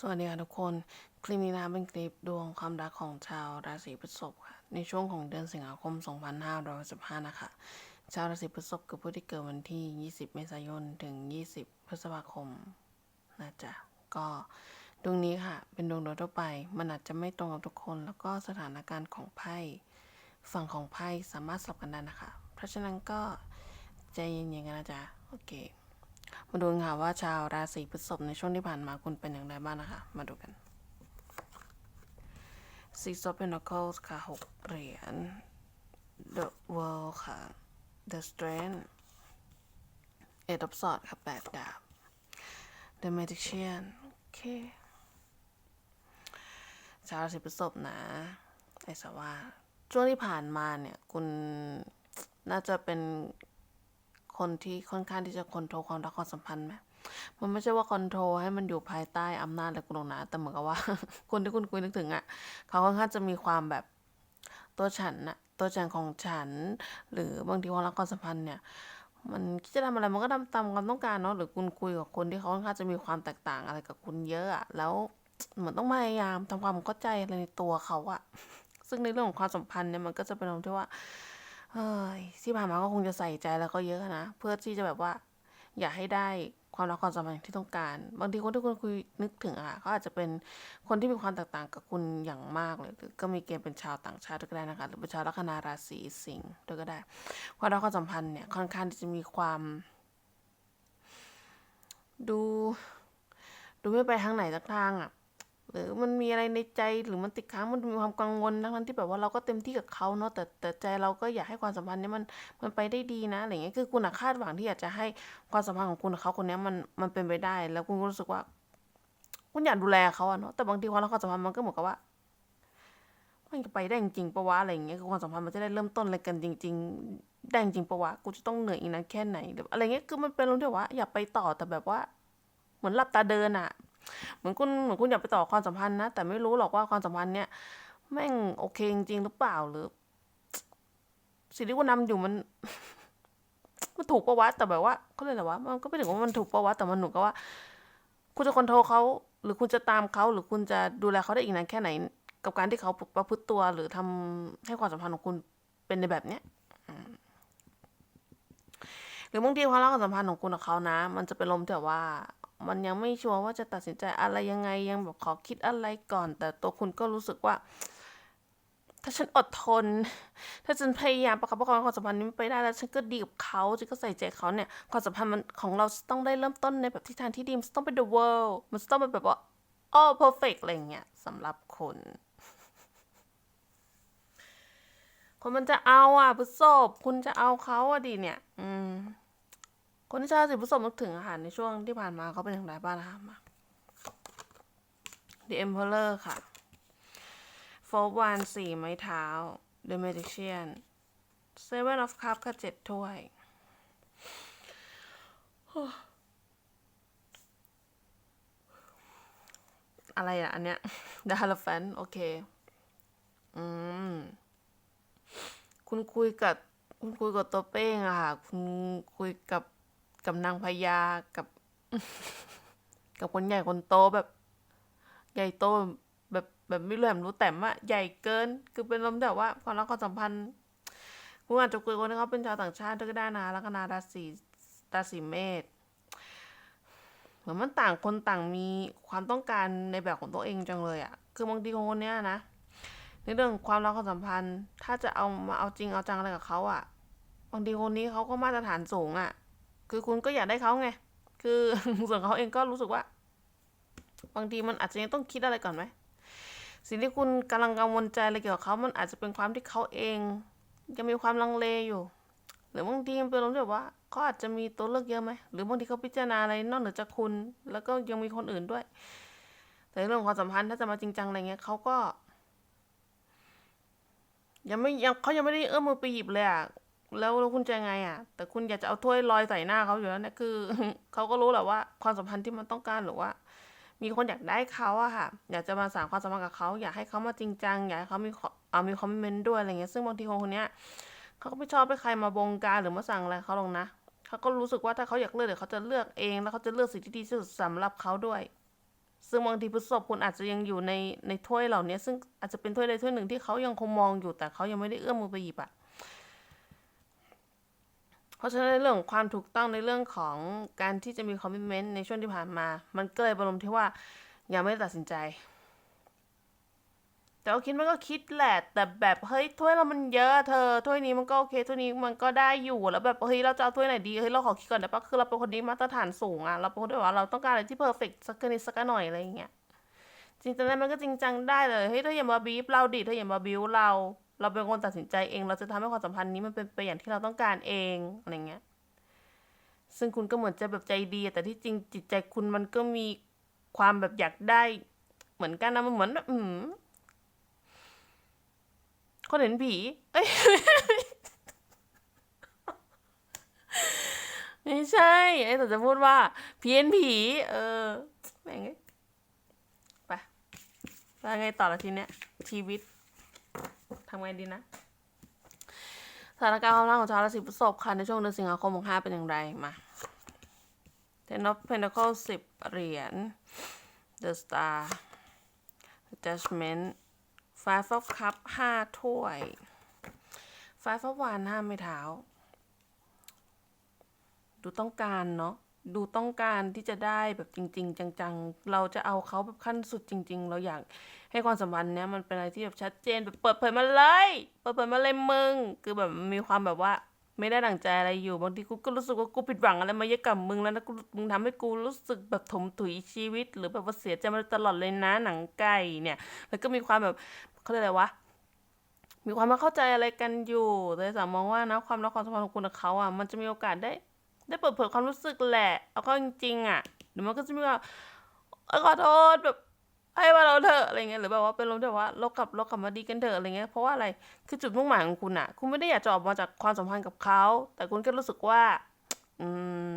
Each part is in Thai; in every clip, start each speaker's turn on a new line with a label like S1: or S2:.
S1: สวัสดีค่ะทุกคน คลิปนี้นะเป็นคลิปดวงความรักของชาวราศีพฤษภค่ะ ในช่วงของเดือนสิงหาคม 2515 นะคะ ชาวราศีพฤษภคือผู้ที่เกิดวันที่ 20 เมษายน ถึง 20 พฤษภาคมนะจ๊ะ ก็ดวงนี้ค่ะ เป็นดวงโดยทั่วไป มันอาจจะไม่ตรงกับทุกคน แล้วก็สถานการณ์ของไพ่ ฝั่งของไพ่สามารถสลับกันได้นะคะ เพราะฉะนั้นก็ใจเย็นๆกันนะจ๊ะ โอเค มาดูค่ะว่าชาวราศีพฤษภในช่วงที่ผ่านมาคุณเป็นอย่างไรบ้างนะคะ มาดูกัน Six of Pentacles ค่ะหกเหรียญ The World ค่ะ The Strength Eight of Swords ค่ะแปดดาบ The Magician โอเค ชาวราศีพฤษภนะไอ้สว่าช่วงที่ผ่านมาเนี่ย คุณน่าจะเป็น คนที่ค่อนข้างที่จะคอนโทรลความรักความสัมพันธ์ไหมมันไม่ใช่ว่าคอนโทรลให้มันอยู่ภายใต้อำนาจอะไรคุณหรอกนะแต่เหมือนกับว่า คนที่คุณคุยนึกถึงอะ่ะ เขาค่อนข้างจะมีความแบบตัวฉันน่ะ ตัวฉันของฉัน หรือบางทีความรักความสัมพันธ์เนี่ย มันคิดจะทำอะไรมันก็ทำตามความต้องการเนาะ หรือคุณคุยกับคนที่เขาค่อนข้างจะมีความแตกต่างอะไรกับคุณเยอะอะแล้วเหมือนต้องพยายามทำความเข้าใจอะไรในตัวเขาอะซึ่งในเรื่องของความสัมพันธ์เนี่ยมันก็จะเป็นตรงที่ว่า เฮ้ยที่ผ่านมาก็คงจะใส่ใจแล้วก็เยอะนะ เพื่อที่จะแบบว่า อยากให้ได้ความรักความสัมพันธ์ที่ต้องการ บางทีคนที่คุณคุยนึกถึงอะเขาอาจจะเป็นคนที่มีความแตกต่างกับคุณอย่างมากเลยหรือก็มีเกณฑ์เป็นชาวต่างชาติก็ได้นะคะหรือเป็นชาวลัคนาราศีสิงห์ด้วยก็ได้ความรักความสัมพันธ์เนี่ยค่อนข้างที่จะมีความ ดู ดูไม่ไปทางไหนสักทางอะ หรือมันมีอะไรในใจหรือมันติดค้างมันมีความกังวลทั้งที่แบบว่าเราก็เต็มที่กับเขาเนาะแต่แต่ใจเราก็อยากให้ความสัมพันธ์นี้มันมันไปได้ดีนะอะไรเงี้ยคือคุณคาดหวังที่อยากจะให้ความสัมพันธ์ของคุณกับเขาคนนี้มันมันเป็นไปได้ แล้วคุณก็รู้สึกว่า คุณอยากดูแลเขาอะเนาะแต่บางทีความรักความสัมพันธ์มันก็เหมือนกับว่ามันจะไปได้จริงปะวะอะไรเงี้ยคือความสัมพันธ์มันจะได้เริ่มต้นอะไรกันจริง ๆ ได้จริงปะวะกูจะต้องเหนื่อยอีกนานแค่ไหนหรืออะไรเงี้ยคือมันเป็นเรื่องที่ว่าอยากไปต่อแต่แบบว่า เหมือนหลับตาเดินอะ เหมือนคุณเหมือนคุณอยากไปต่อความสัมพันธ์นะ แต่ไม่รู้หรอกว่าความสัมพันธ์เนี่ยแม่งโอเคจริงหรือเปล่าหรือ สิ่งที่คุณทำอยู่มันมันถูกประวะแต่แบบว่าเขาเรียกอะไรวะมันก็ไม่ถึงว่ามันถูกประวะแต่มันหนูก็ว่า คุณจะคอนโทรลเขาหรือคุณจะตามเขาหรือคุณจะดูแลเขาได้อีกนานแค่ไหน กับการที่เขาประพฤติตัว หรือทำให้ความสัมพันธ์ของคุณเป็นในแบบเนี้ยหรือบางทีความรักความสัมพันธ์ของคุณกับเขานะ มันจะเป็นลมแต่ว่า มันยังไม่ชัวร์ว่าจะตัดสินใจอะไรยังไงยังแบบขอคิดอะไรก่อน แต่ตัวคุณก็รู้สึกว่า ถ้าฉันอดทน ถ้าฉันพยายามประคับประคองความสัมพันธ์นี้ไปได้แล้วฉันก็ดีกับเขาฉันก็ใส่ใจเขาเนี่ยความสัมพันธ์มันของเราต้องได้เริ่มต้นในแบบทิศทางที่ดีมันต้องเป็น the world มันต้องเป็นแบบว่า all perfect อะไรเงี้ยสำหรับคนคนมันจะเอาอะพฤษภคุณจะเอาเขาอะดิเนี่ย อืม คนที่ชาวราศีพฤษภนึกถึงอาหารในช่วงที่ผ่านมาเขาเป็นอย่างไรบ้างนะคะมา The Emperor ค่ะโฟร์วันสี่ไม้เท้า The Magician Seven of Cups ค่ะเจ็ดถ้วย อะไรอะ อันเนี้ย The Hierophant โอเค อืม คุณคุยกับ คุณคุยกับตัวเป้งอะค่ะ คุณคุยกับ กับนางพญากับ กับคนใหญ่คนโตแบบ ใหญ่โตแบบแบบไม่รู้แหมรู้แต่ว่าใหญ่เกิน คือเป็นลมแบบว่าความรักความสัมพันธ์คุณอาจจะคุยคนที่เขาเป็นชาวต่างชาติก็ได้นะลัคนาราศีราศีเมษเหมือนมันต่างคนต่างมีความต้องการในแบบของตัวเองจังเลยอะคือบางทีคนเนี้ยนะในเรื่องความรักความสัมพันธ์ ถ้าจะเอามาเอาจริงเอาจังอะไรกับเขาอะบางทีคนนี้เขาก็มาตรฐานสูงอะ คือคุณก็อยากได้เขาไง คือส่วนเขาเองก็รู้สึกว่า บางทีมันอาจจะยังต้องคิดอะไรก่อนไหม สิ่งที่คุณกำลังกังวลใจอะไรเกี่ยวกับเขา มันอาจจะเป็นความที่เขาเอง ยังมีความลังเลอยู่ หรือบางทีมันเป็นเรื่องแบบว่าเขาอาจจะมีตัวเลือกเยอะไหม หรือบางทีเขาพิจารณาอะไรนอกเหนือจากคุณ แล้วก็ยังมีคนอื่นด้วย แต่เรื่องของความสัมพันธ์ถ้าจะมาจริงจังอะไรเงี้ยเขาก็ ยังไม่ยังเขายังไม่ได้เอื้อมมือไปหยิบเลยอะ แล้วคุณจะไงอะแต่คุณอยากจะเอาถ้วยลอยใส่หน้าเขาอยู่แล้วเนี่ยคือเขาก็รู้แหละว่าความสัมพันธ์ที่มันต้องการหรือว่า มีคนอยากได้เขาอะค่ะ อยากจะมาสานความสัมพันธ์กับเขาอยากให้เขามาจริงจังอยากให้เขามีเอามีคอมเมนต์ด้วยอะไรเงี้ยซึ่งบางทีคนคนเนี้ยเขาก็ไม่ชอบให้ใครมาบงการหรือมาสั่งอะไรเขาหรอกนะเขาก็รู้สึกว่าถ้าเขาอยากเลือกเดี๋ยวเขาจะเลือกเอง แล้วเขาจะเลือกสิ่งที่ดีที่สุดสำหรับเขาด้วย ซึ่งบางทีพฤษภคุณอาจจะยังอยู่ในในถ้วยเหล่านี้ซึ่งอาจจะเป็นถ้วยใดถ้วยหนึ่งที่เขายังคงมองอยู่แต่เขายังไม่ได้เอื้อมมือไปหยิบอะ ราะฉะนั้นในเรื่องของความถูกต้องในเรื่องของการที่จะมีคอมมิชเมนต์ในช่วงที่ผ่านมา มันก็เลยบรมที่ว่ายังไม่ตัดสินใจ แต่ว่าคิดมันก็คิดแหละ แต่แบบเฮ้ยถ้วยเรามันเยอะเธอถ้วยนี้มันก็โอเคถ้วยนี้มันก็ได้อยู่แล้วแบบเฮ้ยเราจะเอาถ้วยไหนดีเฮ้ยเราขอคิดก่อนได้ปะคือเราเป็นคนนี้มาตรฐานสูงอะเราเป็นคนที่ว่าเราต้องการอะไรที่เพอร์เฟกสักนิดสักหน่อยอะไรอย่างเงี้ยจริงจังได้มันก็จริงจังได้เลยเฮ้ยเธออย่ามาบีบเราดิเธออย่ามาบิวเรา เราเป็นคนตัดสินใจเอง เราจะทำให้ความสัมพันธ์นี้มันเป็นไปอย่างที่เราต้องการเองอะไรเงี้ย ซึ่งคุณก็เหมือนจะแบบใจดี แต่ที่จริงจิตใจคุณมันก็มีความแบบอยากได้ เหมือนกันนะมันเหมือนแบบอืมคนเห็นผี เอ้ยไม่ใช่ไอ้แต่จะพูดว่าผีเห็นผี เออแม่งเอ้ยไปแล้วไงต่อละทีเนี้ยชีวิตำไงดีนะสถานการณ์ความรักของชาวราศีพฤษภค่ะในช่วงเดือนสิงหาคมของห้าเป็นอย่างไรมา Ten of Pentacles สิบเหรียญ The Star Judgment Five of Cup ห้าถ้วย Five of Wand ห้าไม้เท้า ดูต้องการเนาะ ดูต้องการที่จะได้แบบจริง ๆ จังๆ เราจะเอาเขาแบบขั้นสุดจริง ๆ เราอยากให้ความสัมพันธ์เนี้ยมันเป็นอะไรที่แบบชัดเจนแบบเปิดเผยมาเลย เปิดเผยมาเลยมึง คือแบบมีความแบบว่าไม่ได้ดั่งใจอะไรอยู่บางทีกูก็รู้สึกว่ากูผิดหวังอะไรมาเยอะกับมึงแล้วนะกูมึงทำให้กูรู้สึกแบบถมถุยชีวิต หรือแบบว่าเสียใจมาตลอดเลยนะหนังไก่เนี่ย แล้วก็มีความแบบเขาเรียกอะไรวะมีความไม่เข้าใจอะไรกันอยู่แต่สามมองว่านะความรักความสัมพันธ์ของคุณกับเขาอะมันจะมีโอกาสได้ ได้เปิดเผยความรู้สึกแหละ เอาเข้าจริงๆอะเดี๋ยวมันก็จะมีว่าเอ้ยขอโทษแบบให้มาเราเถอะอะไรเงี้ยหรือแบบว่าเป็นลมแบบว่าเรากลับเรากลับมาดีกันเถอะอะไรเงี้ยเพราะว่าอะไรคือจุดมุ่งหมายของคุณอะคุณไม่ได้อยากจะออกมาจากความสัมพันธ์กับเขาแต่คุณก็รู้สึกว่า อื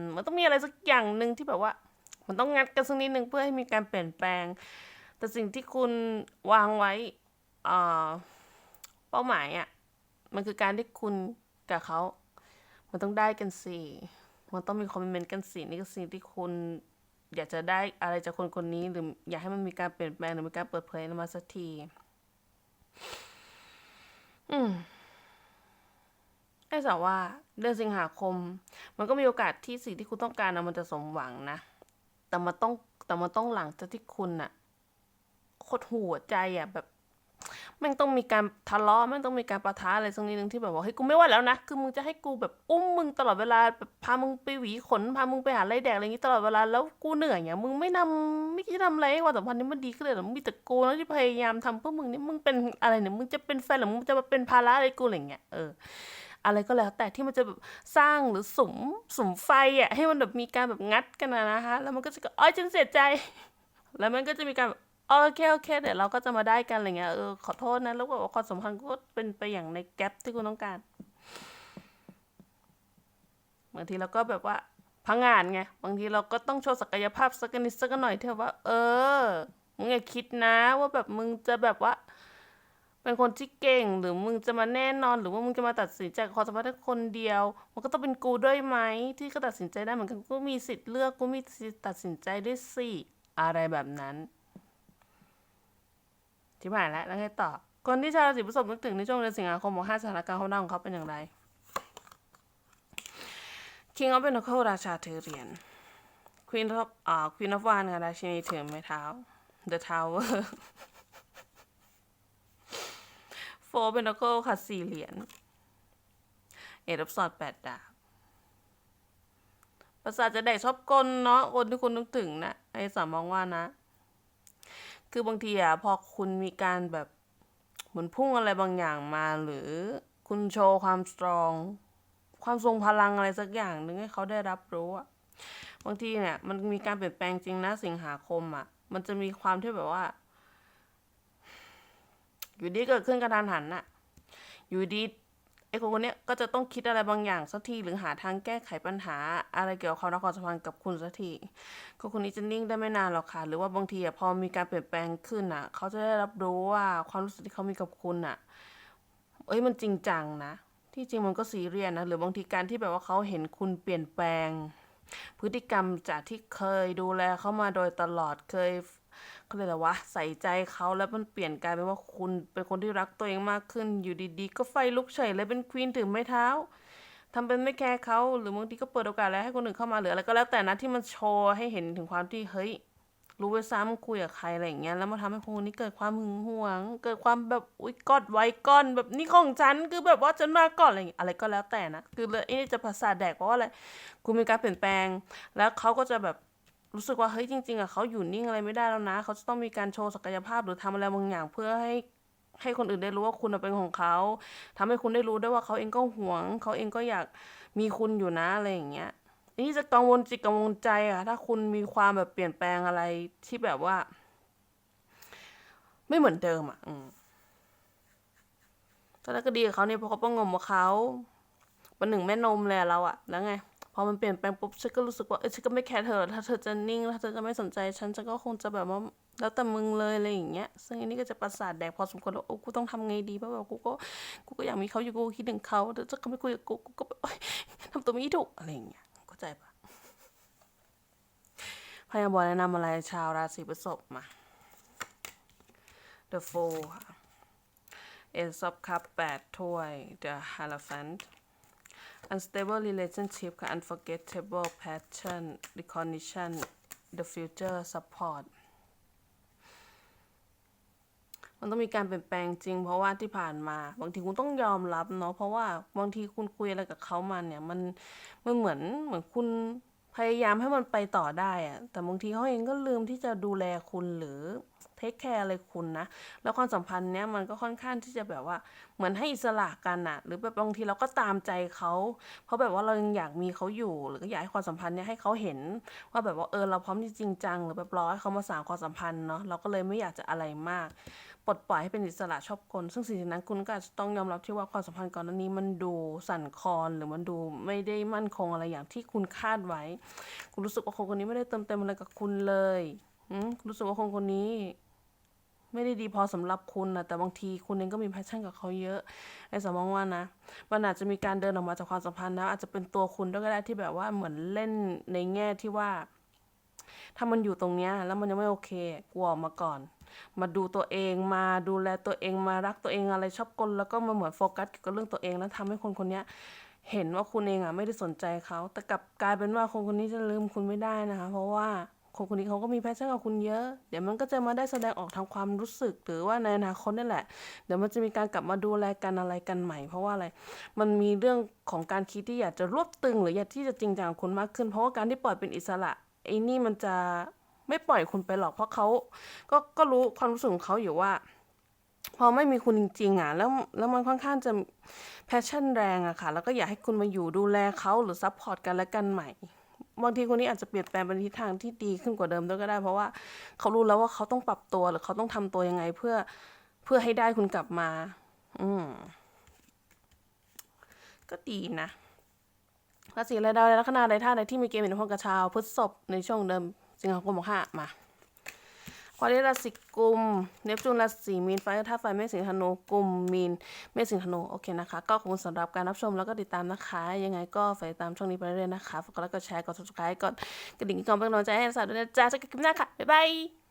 S1: มมันต้องมีอะไรสักอย่างหนึ่งที่แบบว่า มันต้องงัดกันสักนิดนึงเพื่อให้มีการเปลี่ยนแปลง แต่สิ่งที่คุณวางไว้อ่าเป้าหมายอะมันคือการที่คุณกับเขา มันต้องได้กันสิ มันต้องมีคอมเมนต์กันสินี่คือสิ่งที่คุณอยากจะได้อะไรจากคนคนนี้หรืออยากให้มันมีการเปลี่ยนแปลงหรือมีการเปิดเผยออกมาสักที อืมไอ้สาวว่าเดือนสิงหาคม มันก็มีโอกาสที่สิ่งที่คุณต้องการนะมันจะสมหวังนะ แต่มันต้องแต่มันต้องหลังจากที่คุณอะโคตรหัวใจอะแบบ ม่งต้องมีการทะเลาะแม่งต้องมีการปะทะอะไรสักนิดนึงที่แบบว่าเฮ้ยกูไม่ไหวแล้วนะคือมึงจะให้กูแบบอุ้มมึงตลอดเวลาแบบพามึงไปหวีขนพามึงไปหาอะไรแดกอะไรอย่างนี้ตลอดเวลาแล้วกูเหนื่อยอะมึงไม่นำไม่คิดทำอะไรให้ความสัมพันธ์นี้มันดีขึ้นเลยหรอมึงมีแต่กูนะที่พยายามทำเพื่อมึงนี่มึงเป็นอะไรเนี่ยมึงจะเป็นแฟนหรือมึงจะมาเป็นภาระอะไรกูอะไรอย่างเงี้ยเอออะไรก็แล้วแต่ที่มันจะแบบสร้างหรือสมสมไฟอะให้มันแบบมีการแบบงัดกันนะนะคะแล้วมันก็จะก็อ้อยฉันเสียใจ แล้วมันก็จะมีการแบบ โอเคโอเค เดี๋ยวเราก็จะมาได้กันอะไรเงี้ยเออขอโทษนะแล้วก็บอความสัมพันธ์ก็เป็นไปอย่างในแกลบที่คุณต้องการบางทีเราก็แบบว่าพังงานไงบางทีเราก็ต้องโชว์ศักยภาพสักนิดสักหน่อยเถอะว่า เออมึงอย่าคิดนะว่าแบบมึงจะแบบว่า เป็นคนที่เก่งหรือมึงจะมาแน่นอน หรือว่ามึงจะมาตัดสินใจความสัมพันธ์คนเดียว มันก็ต้องเป็นกูด้วยไหมที่ก็ตัดสินใจได้เหมือนกันกูมีสิทธิ์เลือกกูมีสิทธิ์ตัดสินใจด้วยสิอะไรแบบนั้น ที่ผ่านแล้วแล้วไงต่อ คนที่ชาวราศีพฤษภนึกถึงในช่วงเดือนสิงหาคมของห้าสถานการณ์ความรักของเขาเป็นอย่างไร King of Pentacles ราชาถือเหรียญ Queen of อ่า Queen of Wands ค่ะราชินีถือไม้เท้า The Tower Four Pentacles ค่ะสี่เหรียญ Eight of Swords แปดดาบภาษาทจะได้ชอบกลเนาะคนที่คุณนึกถึงนะไอ้สามมองว่านะ คือบางทีอะพอคุณมีการแบบเหมือนพุ่งอะไรบางอย่างมาหรือคุณโชว์ความสตรอง ความทรงพลังอะไรสักอย่างหนึ่งให้เขาได้รับรู้อะบางทีเนี่ยมันมีการเปลี่ยนแปลงจริงนะสิงหาคมอะมันจะมีความที่แบบว่า อยู่ดีเกิดขึ้นกระทันหันน่ะอยู่ดี ไอ้คนคนเนี้ยก็จะต้องคิดอะไรบางอย่างสักทีหรือหาทางแก้ไขปัญหา อะไรเกี่ยวกับความรักความสัมพันธ์กับคุณสักทีก็คนนี้จะนิ่งได้ไม่นานหรอกค่ะ หรือว่าบางทีอะพอมีการเปลี่ยนแปลงขึ้นอะ เขาจะได้รับรู้ว่าความรู้สึกที่เขามีกับคุณอะ เอ้ยมันจริงจังนะ ที่จริงมันก็ซีเรียสนะ หรือบางทีการที่แบบว่าเขาเห็นคุณเปลี่ยนแปลง พฤติกรรมจากที่เคยดูแลเขามาโดยตลอดเคย เขาเรียกอะไรวะใส่ใจเขาแล้วมันเปลี่ยนกลายเป็นว่าคุณเป็นคนที่รักตัวเองมากขึ้นอยู่ดีๆ ก็ไฟลุกเฉยเลยเป็นควีนถือไม้เท้าทำเป็นไม่แคร์เขาหรือบางทีก็เปิดโอกาสแล้วให้คนอื่นเข้ามาหรืออะไรก็แล้วแต่นะที่มันโชว์ให้เห็นถึงความที่เฮ้ยรู้ไว้ซ้ำคุยกับใครอะไรอย่างเงี้ยแล้วมาทำให้คนนี้เกิดความหึงหวง เกิดความแบบอุ้ยกอดไว้ก้อนแบบนี่ของฉันคือแบบว่าฉันมาก่อนอะไรอย่างเงี้ยอะไรก็แล้วแต่นะคือเลยไอ้นี่จะภาษาแดกเพราะว่าอะไรคุณมีการเปลี่ยนแปลง แล้วเขาก็จะแบบ รู้สึกว่าเฮ้ยจริงๆอะเขาอยู่นิ่งอะไรไม่ได้แล้วนะ เขาจะต้องมีการโชว์ศักยภาพหรือทำอะไรบางอย่างเพื่อให้ให้คนอื่นได้รู้ว่าคุณเป็นของเขาทำให้คุณได้รู้ได้ว่าเขาเองก็หวง เขาเองก็อยากมีคุณอยู่นะอะไรอย่างเงี้ยนี่จะกังวลจิตกังวลใจอะถ้าคุณมีความแบบเปลี่ยนแปลงอะไรที่แบบว่า ไม่เหมือนเดิมอะอืมตอนแรกก็ดีกับเขาเนี่ยเพราะเขาป้องงมกับเขาวันหนึ่งแม่นมเลยอะเราอะแล้วไง พอมันเปลี่ยนแปลงปุ๊บฉันก็รู้สึกว่าเออฉันก็ไม่แคร์เธอหรอกถ้าเธอจะนิ่งถ้าเธอจะไม่สนใจฉันฉันก็คงจะแบบว่าแล้วแต่มึงเลยอะไรอย่างเงี้ย ซึ่งอันนี้ก็จะประสาทแดกพอสมควรแล้วโอ้กูต้องทำไงดีเพราะแบบกูก็กูก็อยากมีเขาอยู่กูคิดถึงเขาแต่ถ้าเขาไม่คุยกับกูกูก็ทำตัวไม่ถูกอะไรอย่างเงี้ยเข้าใจปะพยาบาลแนะนำอะไรชาวราศีพฤษภมา The Fool ค่ะ Ace of Cup 8ถ้วย The Hierophant Unstable Relationship ค่ะ Unforgettable Passion Recognition The Future Support มันต้องมีการเปลี่ยนแปลงจริง เพราะว่าที่ผ่านมา บางทีคุณต้องยอมรับเนาะเพราะว่าบางทีคุณคุยอะไรกับเขามาเนี่ย มันมันเหมือนเหมือนคุณ พยายามให้มันไปต่อได้อะแต่บางทีเขาเองก็ลืมที่จะดูแลคุณหรือเทคแคร์อะไรคุณนะ แล้วความสัมพันธ์เนี้ยมันก็ค่อนข้างที่จะแบบว่า เหมือนให้อิสระกันอะหรือแบบบางทีเราก็ตามใจเขา เพราะแบบว่าเรายังอยากมีเขาอยู่ หรือก็อยากให้ความสัมพันธ์เนี้ยให้เขาเห็น ว่าแบบว่าเออเราพร้อมที่จริงจัง หรือแบบรอให้เขามาสานความสัมพันธ์เนาะ เราก็เลยไม่อยากจะอะไรมาก ปลดปล่อยให้เป็นอิสระชอบคน ซึ่งสิ่งนั้นคุณก็อาจจะต้องยอมรับที่ว่าความสัมพันธ์ก่อนหน้านี้มันดูสั่นคลอนหรือมันดูไม่ได้มั่นคงอะไรอย่างที่คุณคาดไว้ คุณรู้สึกว่าคนคนนี้ไม่ได้เติมเต็มอะไรกับคุณเลยอืมคุณรู้สึกว่าคนคนนี้ ไม่ได้ดีพอสำหรับคุณนะแต่บางทีคุณเองก็มีแพชชั่นกับเขาเยอะไอ้สมองว่านะมันอาจจะมีการเดินออกมาจากความสัมพันธ์แล้วอาจจะเป็นตัวคุณด้วยก็ได้ที่แบบว่าเหมือนเล่นในแง่ที่ว่า ถ้ามันอยู่ตรงเนี้ยแล้วมันยังไม่โอเคกลัวออกมาก่อน มาดูตัวเองมาดูแลตัวเองมารักตัวเองอะไรชอบกลแล้วก็มาเหมือนโฟกัสเกี่ยวกับเรื่องตัวเองแล้วทำให้คนคนนี้เห็นว่าคุณเองอะไม่ได้สนใจเขา แต่กลับกลายเป็นว่าคนคนนี้จะลืมคุณไม่ได้นะคะ เพราะว่าคนคนนี้เขาก็มีแพชชั่นกับคุณเยอะ เดี๋ยวมันก็จะมาได้แสดงออกทางความรู้สึก หรือว่าในอนาคตนี่แหละ เดี๋ยวมันจะมีการกลับมาดูแลกันอะไรกันใหม่ เพราะว่าอะไร มันมีเรื่องของการคิดที่อยากจะรวบตึง หรืออยากที่จะจริงจังกับคุณมากขึ้น เพราะว่าการที่ปล่อยเป็นอิสระไอ้นี่มันจะ ไม่ปล่อยคุณไปหรอกเพราะเขาก็ก็รู้ความรู้สึกของเขาอยู่ว่า พอไม่มีคุณจริงๆอะแล้วแล้วมันค่อนข้างจะแพชชั่นแรงอะค่ะ แล้วก็อยากให้คุณมาอยู่ดูแลเขาหรือซัพพอร์ตกันและกันใหม่บางทีคนนี้อาจจะเปลี่ยนแปลงเป็นทิศทางที่ดีขึ้นกว่าเดิมด้วยก็ได้ เพราะว่าเขารู้แล้วว่าเขาต้องปรับตัวหรือเขาต้องทำตัวยังไงเพื่อเพื่อให้ได้คุณกลับมา อืมก็ดีนะราศีอะไรดาวอะไรลัคนาใดท่าใดที่มีเกณฑ์เป็นพงกับชาวพฤษภในช่วงเดิม สิงหาคมหกห้ามาความที่ราศีกุมเนปจูนราศีมีนไฟธาตุไฟเมษสิงห์ธนูกุมมีนเมษสิงห์ธนูโอเคนะคะ ก็ขอบคุณสำหรับการรับชมแล้วก็ติดตามนะคะ ยังไงก็ฝากติดตามช่องนี้ไปเรื่อยๆนะคะฝากกดไลค์กดแชร์กด subscribe กดกระดิ่งกองเป็นกำลังใจให้สาวด้วยนะจ๊ะเจอกันคลิปหน้าค่ะ บ๊ายบาย